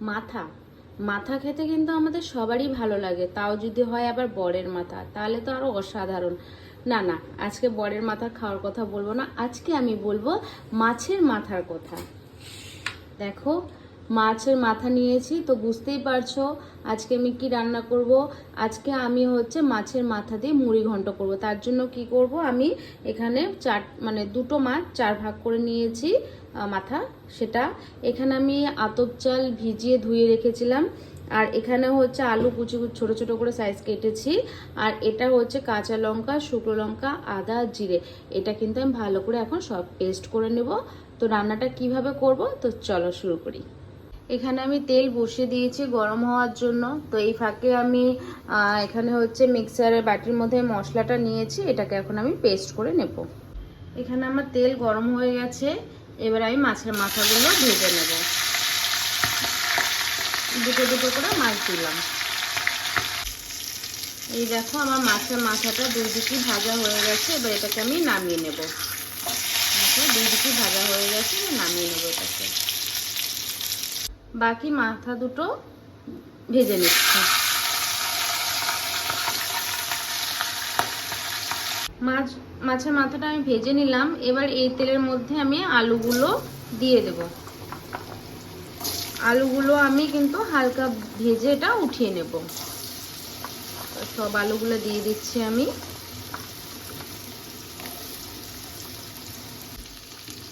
মাথা। মাথা খেতে কিন্তু আমাদের সবারই ভালো লাগে। তাও যদি হয় আবার বরের মাথা, তাহলে তো আরও অসাধারণ। না না, আজকে বরের মাথা খাওয়ার কথা বলব না। আজকে আমি বলব মাছের মাথার কথা। দেখো মাছের মাথা নিয়েছি, তো বুঝতেই পারছ আজকে আমি কি রান্না করব। আজকে আমি হচ্ছে মাছের মাথা দিয়ে মুড়ি ঘন্ট করব। তার জন্য কি করব, আমি এখানে চার মানে দুটো মাছ চার ভাগ করে নিয়েছি মাথা, সেটা। এখানে আমি আতপ চাল ভিজিয়ে ধুয়ে রেখেছিলাম, আর এখানে হচ্ছে আলু কুচি কুচি, ছোট ছোট করে সাইজ কেটেছি, আর এটা হচ্ছে কাঁচা লঙ্কা, শুকনো লঙ্কা, আদা, জিরে। এটা কিন্তু আমি ভালো করে এখন সব পেস্ট করে নেব। তো রান্নাটা কীভাবে করব, তো চলো শুরু করি। এখানে আমি তেল বসিয়ে দিয়েছি গরম হওয়ার জন্য। তো এই ফাঁকে আমি এখানে হচ্ছে মিক্সারের বাটির মধ্যে মশলাটা নিয়েছি, এটাকে এখন আমি পেস্ট করে নেব। এখানে আমার তেল গরম হয়ে গেছে, এবার আমি মাছের মাথাগুলো ভেজে নেব। দুটো দুটো করে মাছ দিলাম। এই দেখো আমার মাছের মাথাটা দুই দিকে ভাজা হয়ে গেছে, এবার এটাকে আমি নামিয়ে নেব। দুই দিকে ভাজা হয়ে গেছে নামিয়ে নেব এটাকে। বাকি মাথা দুটো ভেজে নিচ্ছি। মাছ, মাছের মাথাটা আমি ভেজে নিলাম। এবার এই তেলের মধ্যে আমি আলুগুলো দিয়ে দেব। আলুগুলো আমি কিন্তু হালকা ভেজে এটা উঠিয়ে নেব। সব আলুগুলো দিয়ে দিচ্ছি আমি।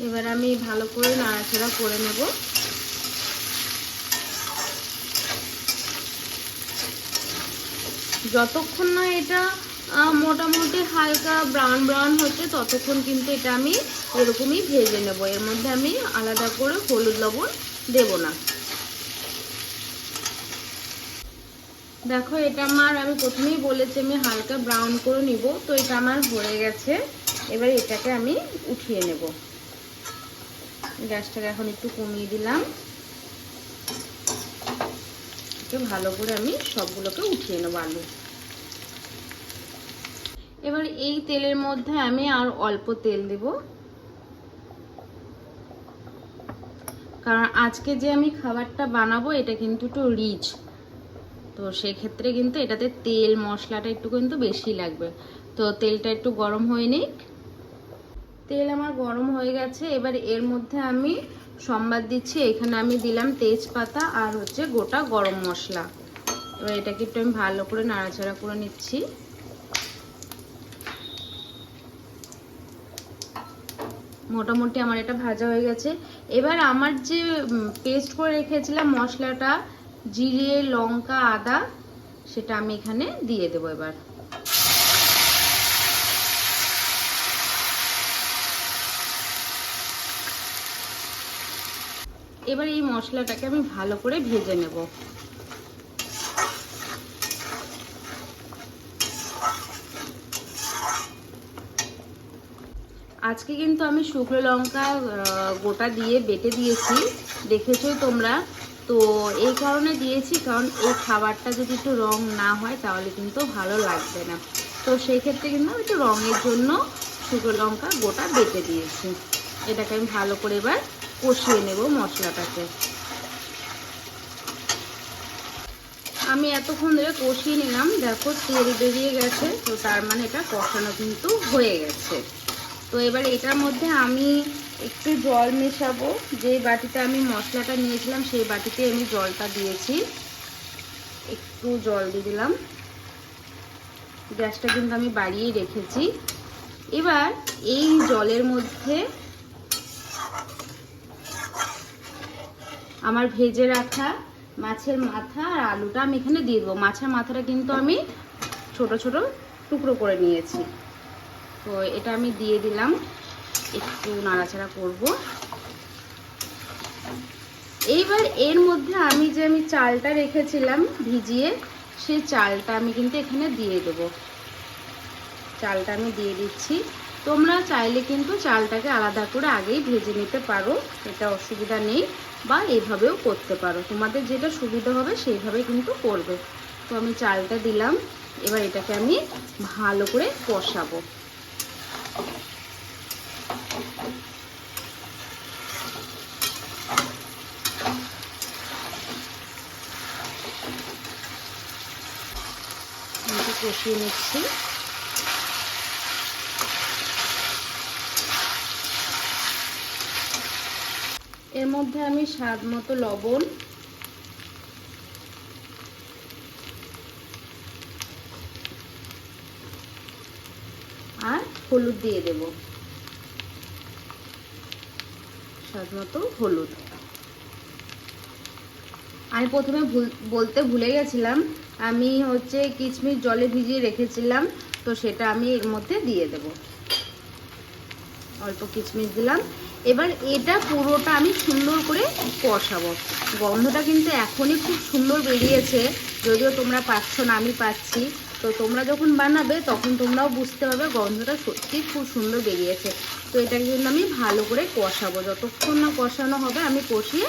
এবার আমি ভালো করে নাড়াচাড়া করে নেব। যতক্ষণ না এটা মোটামুটি হালকা ব্রাউন ব্রাউন হচ্ছে, ততক্ষণ কিন্তু এটা আমি এরকমই ভেজে নেব। এর মধ্যে আমি আলাদা করে হলুদ লবণ দেব না। দেখো, এটা আমার, আমি প্রথমেই বলেছি আমি হালকা ব্রাউন করে নিব, তো এটা আমার হয়ে গেছে। এবার এটাকে আমি উঠিয়ে নেব। গ্যাসটাকে এখন একটু কমিয়ে দিলাম। ভালো করে আমি সবগুলোকে উঠিয়ে নেব আলু। এবার এই তেলের মধ্যে আমি আর অল্প তেল দেব। কারণ আজকে যে আমি খাবারটা বানাবো, এটা কিন্তু একটু রিচ তো সেক্ষেত্রে কিন্তু এটাতে তেল, মশলাটা একটু কিন্তু বেশি লাগবে। তো তেলটা একটু গরম হয়ে নিক। তেল আমার গরম হয়ে গেছে। এবার এর মধ্যে আমি সম্বাদ দিচ্ছি। এখানে আমি দিলাম তেজপাতা আর হচ্ছে গোটা গরম মশলা। এবার এটাকে একটু আমি ভালো করে নাড়াচাড়া করে নিচ্ছি। মোটামুটি আমার এটা ভাজা হয়ে গেছে। এবার আমার যে পেস্ট করে রেখেছিলাম মশলাটা, জিরে, লঙ্কা, আদা, সেটা আমি এখানে দিয়ে দেবো এবার। এবার এই মশলাটাকে আমি ভালো করে ভেজে নেব। আজকে কিন্তু আমি শুকনো লঙ্কা গোটা দিয়ে বেটে দিয়েছি। দেখেছোই তোমরা? তো এই কারণে দিয়েছি, কারণ এই খাবারটা যদি একটু রং না হয়, তাহলে কিন্তু ভালো লাগবে না। তো সেই ক্ষেত্রে কিন্তু আমি একটু রঙের জন্য শুকনো লঙ্কা, গোটা বেটে দিয়েছি। এটাকে আমি ভালো করে এবার কষিয়ে নেব মশলাটাকে। আমি এতক্ষণ ধরে কষিয়ে নিলাম। দেখো তেল বেরিয়ে গেছে, তো তার মানে এটা কষানো কিন্তু হয়ে গেছে। তো এবার এটার মধ্যে আমি একটু জল মেশাবো। যে বাটিতে আমি মশলাটা নিয়েছিলাম, সেই বাটিতে আমি জলটা দিয়েছি। একটু জল দিয়ে দিলাম। গ্যাসটা কিন্তু আমি বাড়িয়েই রেখেছি। এবার এই জলের মধ্যে আমার ভেজে রাখা মাছের মাথা আর আলুটা আমি এখানে দিয়ে দেবো। মাছের মাথাটা কিন্তু আমি ছোট ছোট টুকরো করে নিয়েছি। তো এটা আমি দিয়ে দিলাম। একটু নাড়াচাড়া করব। এইবার এর মধ্যে আমি যে আমি চালটা রেখেছিলাম ভিজিয়ে, সেই চালটা আমি কিন্তু এখানে দিয়ে দেবো। চালটা আমি দিয়ে দিচ্ছি। তোমরা চাইলে কিন্তু চালটাকে আলাদা করে আগেই ভেজে নিতে পারো, এটা অসুবিধা নেই। বা এইভাবেও করতে পারো। তোমাদের যেটা সুবিধা হবে সেইভাবে কিন্তু করবে। তো আমি চালটা দিলাম। এবার এটাকে আমি ভালো করে কষাবো। কষিয়ে নিচ্ছি। এর মধ্যে আমি স্বাদ মতো লবণ। আর হলুদ দিয়ে দেব। স্বাদ মতো হলুদ। আমি প্রথমে ভুল, বলতে ভুলে গেছিলাম, আমি হচ্ছে কিচমিচ জলে ভিজিয়ে রেখেছিলাম, তো সেটা আমি এর মধ্যে দিয়ে দেব। অল্প কিচমিচ দিলাম। এবার এটা পুরোটা আমি সুন্দর করে কষাবো। গন্ধটা কিন্তু এখনই খুব সুন্দর বেরিয়েছে, যদিও তোমরা পাচ্ছ না, আমি পাচ্ছি। তো তোমরা যখন বানাবে, তখন তোমরাও বুঝতে পারবে গন্ধটা সত্যি খুব সুন্দর বেরিয়েছে। তো এটার জন্য আমি ভালো করে কষাবো। যতক্ষণ না কষানো হবে, আমি কষিয়ে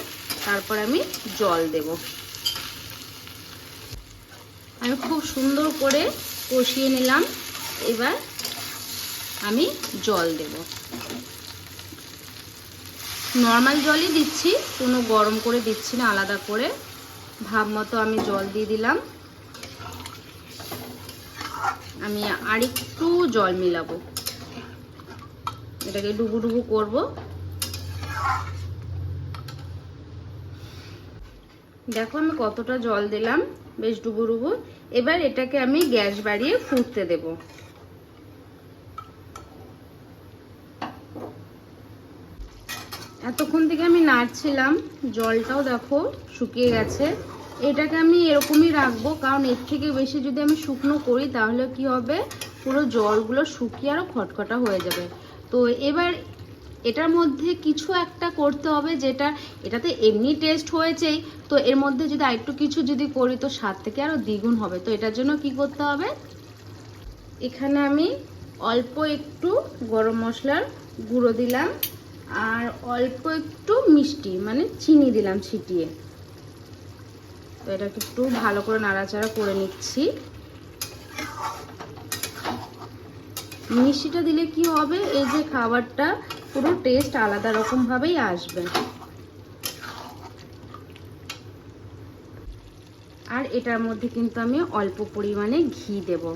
তারপর আমি জল দেব। আমি খুব সুন্দর করে কষিয়ে নিলাম। এবার আমি জল দেব। নর্মাল জলই দিচ্ছি, কোনো গরম করে দিচ্ছি না, আলাদা করে। ভাব মতো আমি জল দিয়ে দিলাম। আমি আরেকটু জল মিলাবো। এটাকে ডুবু ডুবু করব। দেখো আমি কতটা জল দিলাম, বেশ ডুবু ডুবু এবার এটাকে আমি গ্যাস বাড়িয়ে ফুটতে দেব। এতক্ষণ থেকে আমি নাড়ছিলাম, জলটাও দেখো শুকিয়ে গেছে। এটাকে আমি এরকমই রাখব, কারণ এর থেকে বেশি যদি আমি শুকনো করি, তাহলে কি হবে? পুরো জলগুলো শুকিয়ে আরও খটখটা হয়ে যাবে। তো এবার এটার মধ্যে কিছু একটা করতে হবে যেটা, এটাতে এমনি টেস্ট হয়েছেই, তো এর মধ্যে যদি আরেকটু কিছু যদি করি, তো স্বাদ থেকে আরও দ্বিগুণ হবে। তো এটার জন্য কি করতে হবে? এখানে আমি অল্প একটু গরম মশলার গুঁড়ো দিলাম, আর অল্প একটু মিষ্টি মানে চিনি দিলাম ছিটিয়ে। তো এটাকে একটু ভালো করে নাড়াচাড়া করে নিচ্ছি। মিষ্টিটা দিলে কি হবে? এই যে খাবারটা পুরো টেস্ট আলাদা রকম ভাবেই আসবে। আর এটার মধ্যে কিন্তু আমি অল্প পরিমাণে ঘি দেব।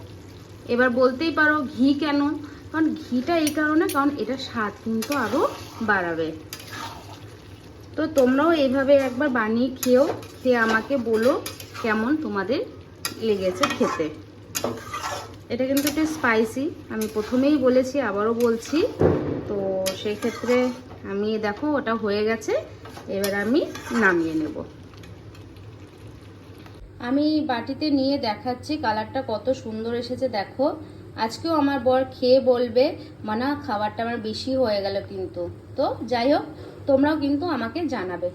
এবার বলতেই পারো ঘি কেন? কারণ ঘিটা এই কারণে, কারণ এটা স্বাদ কিন্তু আরও বাড়াবে। তো তোমরাও এইভাবে একবার বানিয়ে খেয়েও, খেয়ে আমাকে বলো কেমন তোমাদের লেগেছে খেতে। এটা কিন্তু একটু স্পাইসি আমি প্রথমেই বলেছি, আবারও বলছি। তো সেক্ষেত্রে আমি, দেখো, ওটা হয়ে গেছে। এবার আমি নামিয়ে নেব। আমি বাটিতে নিয়ে দেখাচ্ছি কালারটা কত সুন্দর এসেছে, দেখো। আজকেও আমার বর খেয়ে বলবে, মানা, খাবারটা আমার বেশি হয়ে গেল কিন্তু। তো যাই হোক, তোমরাও কিন্তু আমাকে জানাবে।